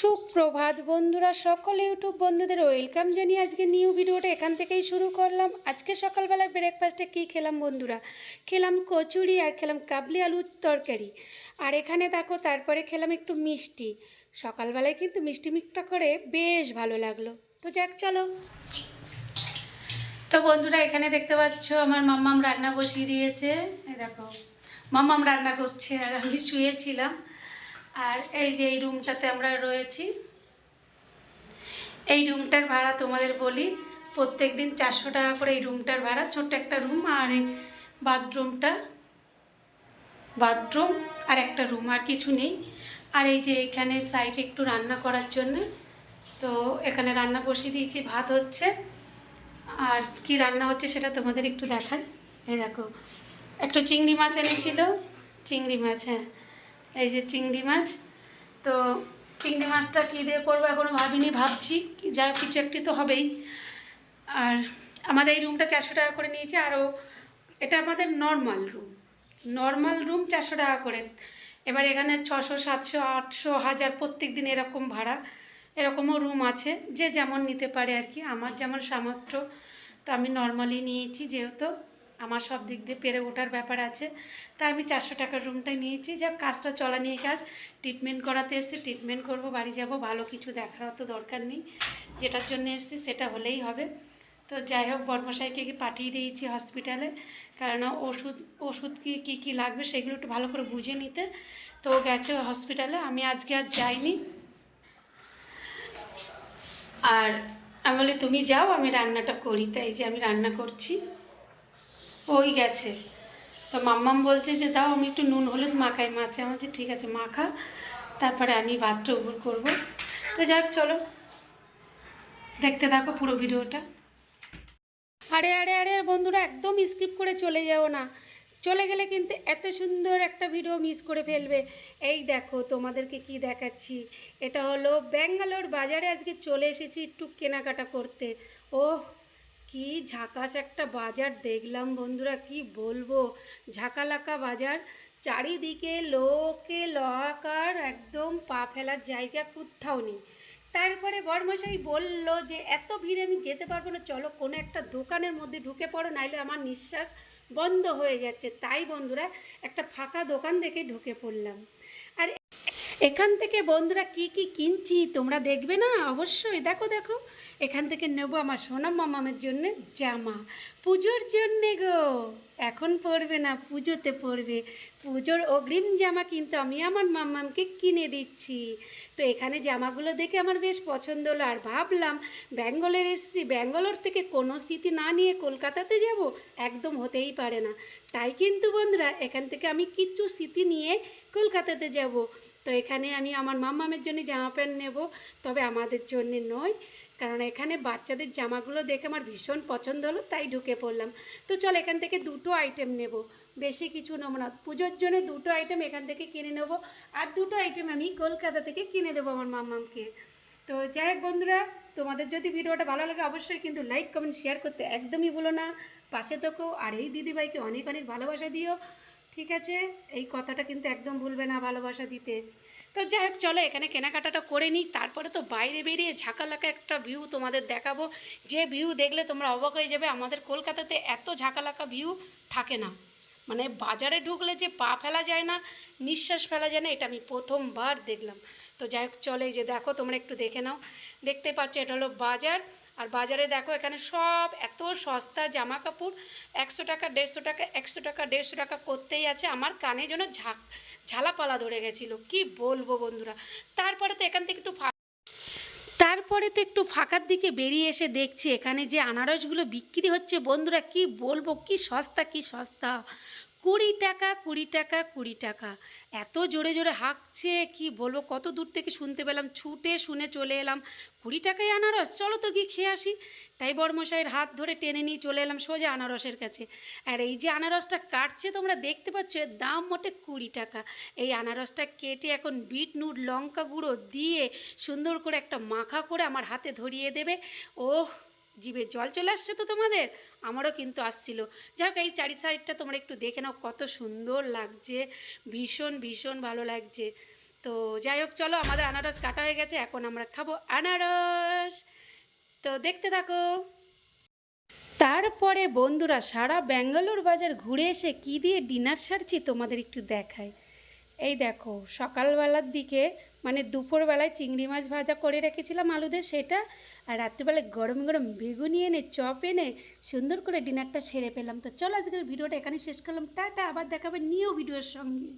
সুপ্রভাত বন্ধুরা, সকল ইউটিউব বন্ধুদের ওয়েলকাম জানিয়ে আজকে নিউ ভিডিওটা এখান থেকেই শুরু করলাম। আজকে সকালবেলায় ব্রেকফাস্টে কী খেলাম বন্ধুরা? খেলাম কচুরি আর খেলাম কাবলি আলুর তরকারি। আর এখানে দেখো, তারপরে খেলাম একটু মিষ্টি। সকালবেলায় কিন্তু মিষ্টি মিষ্টা করে বেশ ভালো লাগল। তো যাক, চলো। তো বন্ধুরা, এখানে দেখতে পাচ্ছ আমার মাম্মাম রান্না বসিয়ে দিয়েছে। দেখো, মাম্মাম রান্না করছে আর আমি শুয়েছিলাম। আর এই যে এই রুমটাতে আমরা রয়েছি, এই রুমটার ভাড়া তোমাদের বলি প্রত্যেক দিন চারশো টাকা করে এই রুমটার ভাড়া, ছোট্ট একটা রুম আর এই বাথরুমটা, বাথরুম আর একটা রুম আর কিছু নেই। আর এই যে এখানে সাইডে একটু রান্না করার জন্য, তো এখানে রান্না বসিয়ে দিয়েছি, ভাত হচ্ছে। আর কি রান্না হচ্ছে সেটা তোমাদের একটু দেখাই। এই দেখো, একটু চিংড়ি মাছ এনেছিল, চিংড়ি মাছ হ্যাঁ। এই যে চিংড়ি মাছ। তো চিংড়ি মাছটা কী দিয়ে করব এখনও ভাবিনি, ভাবছি। যা কিছু একটি তো হবেই। আর আমাদের এই রুমটা চারশো টাকা করে নিয়েছে আরও এটা আমাদের নর্মাল রুম নর্মাল রুম চারশো টাকা করে। এবার এখানে ছশো, সাতশো, আটশো, হাজার প্রত্যেক দিন এরকম ভাড়া। এরকমও রুম আছে। যে যেমন নিতে পারে আর কি। আমার যেমন সামর্থ্য, তো আমি নর্মালি নিয়েছি যেহেতু। আমার সব দিক দিয়ে পেরে ওঠার ব্যাপার আছে। তাই আমি চারশো টাকার রুমটাই নিয়েছি। যা কাজটা চলা নিয়ে কাজ। ট্রিটমেন্ট করাতে এসেছি ট্রিটমেন্ট করব, বাড়ি যাব। ভালো কিছু দেখার অত দরকার নেই। যেটার জন্য এসেছি, সেটা হলেই হবে। তো যাই হোক, বর্মশাইকে পাঠিয়ে দিয়েছি হসপিটালে কারণ ওষুধ ওষুধ কি, কী কী লাগবে সেগুলো একটু ভালো করে বুঝে নিতে। তো ও গেছে হসপিটালে আমি আজকে আর যাইনি। আর আমি বলি, তুমি যাও, আমি রান্নাটা করি। তাই যে আমি রান্না করছি। ওই গেছে। তো মাম্মাম বলছে যে, দাও, আমি একটু নুন হলুদ মাখাই। মাছে আমার বলছে ঠিক আছে, মাখা। তারপরে আমি ভাতটা উপর করব। তো যাই হোক, চলো। দেখতে থাকো পুরো ভিডিওটা। আরে আরে আরে, বন্ধুরা, একদম স্কিপ করে চলে যাও না। চলে গেলে কিন্তু এত সুন্দর একটা ভিডিও মিস করে ফেলবে। এই দেখো, তোমাদেরকে কি দেখাচ্ছি। এটা হলো ব্যাঙ্গালোর বাজারে আজকে চলে এসেছি একটু কেনাকাটা করতে। ওহ কি ঝাকাস একটা বাজার দেখলাম বন্ধুরা, কি বলব? ঝাঁকালাকা বাজার, চারিদিকে লোকে লহাকার, একদম পা ফেলার জায়গা কোথাও নেই। তারপরে বর্মশাই বলল যে, এত ভিড়ে আমি যেতে পারব না, চলো কোনো একটা দোকানের মধ্যে ঢুকে পড়ো, নাইলে আমার নিঃশ্বাস বন্ধ হয়ে যাচ্ছে। তাই বন্ধুরা, একটা ফাঁকা দোকান দেখে ঢুকে পড়লাম। এখান থেকে বন্ধুরা কি কি কিনছি তোমরা দেখবে না? অবশ্যই দেখো দেখো। এখান থেকে নেব আমার সোনা মামামের জন্য জামা। পুজোর জন্যে গো, এখন পরবে না, পুজোতে পরবে পুজোর অগ্রিম জামা কিন্তু আমি আমার মাম্মামকে কিনে দিচ্ছি। তো এখানে জামাগুলো দেখে আমার বেশ পছন্দ হলো। আর ভাবলাম, ব্যাঙ্গলের এসছি। ব্যাঙ্গালোর থেকে কোনো স্মৃতি না নিয়ে কলকাতাতে যাব একদম হতেই পারে না। তাই কিন্তু বন্ধুরা, এখান থেকে আমি কিচ্ছু স্মৃতি নিয়ে কলকাতাতে যাব। তো এখানে আমি আমার মাম্মামের জন্য জামা প্যান্ট নেব, তবে আমাদের জন্য নয়। কারণ এখানে বাচ্চাদের জামাগুলো দেখে আমার ভীষণ পছন্দ হলো, তাই ঢুকে পড়লাম। তো চল এখান থেকে দুটো আইটেম নেব। বেশি কিছু নেব না। পুজোর জন্য দুটো আইটেম এখান থেকে কিনে নেব। আর দুটো আইটেম আমি কলকাতা থেকে কিনে দেবো আমার মাম্মামকে। তো যাই হোক বন্ধুরা, তোমাদের যদি ভিডিওটা ভালো লাগে অবশ্যই কিন্তু লাইক কমেন্ট শেয়ার করতে একদমই ভুলো না। পাশে থেকো। আর এই দিদিভাইকে অনেক অনেক ভালোবাসা দিও। ঠিক আছে? এই কথাটা কিন্তু একদম ভুলবে না ভালোবাসা দিতে। তো যাই হোক, চলো এখানে কেনাকাটাটা করে নিই, তারপরে তো বাইরে বেরিয়ে ঝাঁকালাকা একটা ভিউ তোমাদের দেখাবো। যে ভিউ দেখলে তোমরা অবাক হয়ে যাবে, আমাদের কলকাতাতে এত ঝাঁকালাকা ভিউ থাকে না। মানে বাজারে ঢুকলে যে পা ফেলা যায় না, নিঃশ্বাস ফেলা যায় না, এটা আমি প্রথমবার দেখলাম। তো যাই হোক, চলে যে দেখো, তোমরা একটু দেখে নাও। দেখতে পাচ্ছ, এটা হলো বাজার। আর বাজারে দেখো এখানে সব এত সস্তা জামা কাপড় একশো টাকা, দেড়শো টাকা, একশো টাকা, দেড়শো টাকা করতেই আছে। আমার কানে যেন ঝাঁক, ঝালাপালা ধরে গেছিল। কি বলব বন্ধুরা? তারপরে তো এখান থেকে একটু তারপরে তো একটু ফাঁকার দিকে বেরিয়ে এসে দেখছি এখানে যে আনারসগুলো বিক্রি হচ্ছে। বন্ধুরা কি বলব? কি সস্তা কি সস্তা। কুড়ি টাকা কুড়ি টাকা কুড়ি টাকা। এত জোরে জোরে হাঁকছে, কি বলব, কত দূর থেকে শুনতে পেলাম, ছুটে শুনে চলে এলাম। কুড়ি টাকায় আনারস, চলো তো গিয়ে খেয়ে আসি। তাই বর্মশাইয়ের হাত ধরে টেনে নিয়ে চলে এলাম সোজা আনারসের কাছে। আর এই যে আনারসটা কাটছে, তোমরা দেখতে পাচ্ছ, এর দাম মোটে কুড়ি টাকা। এই আনারসটা কেটে এখন বিট নুট লঙ্কা গুঁড়ো দিয়ে সুন্দর করে একটা মাখা করে আমার হাতে ধরিয়ে দেবে। ওহ জিভে জল চলে আসছে তো তোমাদের? আমারও কিন্তু আসছিল। যাক, এই চারি সাইডটা তোমরা একটু দেখে নাও, কত সুন্দর লাগছে। ভীষণ ভীষণ ভালো লাগছে। তো যাই হোক, চলো, আমাদের আনারস কাটা হয়ে গেছে, এখন আমরা খাব আনারস। তো দেখতে থাকো। তারপরে বন্ধুরা, সারা ব্যাঙ্গালোর বাজার ঘুরে এসে কী দিয়ে ডিনার সারছি তোমাদের একটু দেখায় এই দেখো, সকালবেলার দিকে মানে দুপুরবেলায় চিংড়ি মাছ ভাজা করে রেখেছিলাম আলুদের সেটা আর রাত্রিবেলায় গরম গরম বেগুনি এনে, চপ এনে সুন্দর করে ডিনারটা সেরে পেলাম। তো চলো আজকের ভিডিওটা এখানে শেষ করলাম। টাটা, আবার দেখাবে নিউ ভিডিওর সঙ্গে।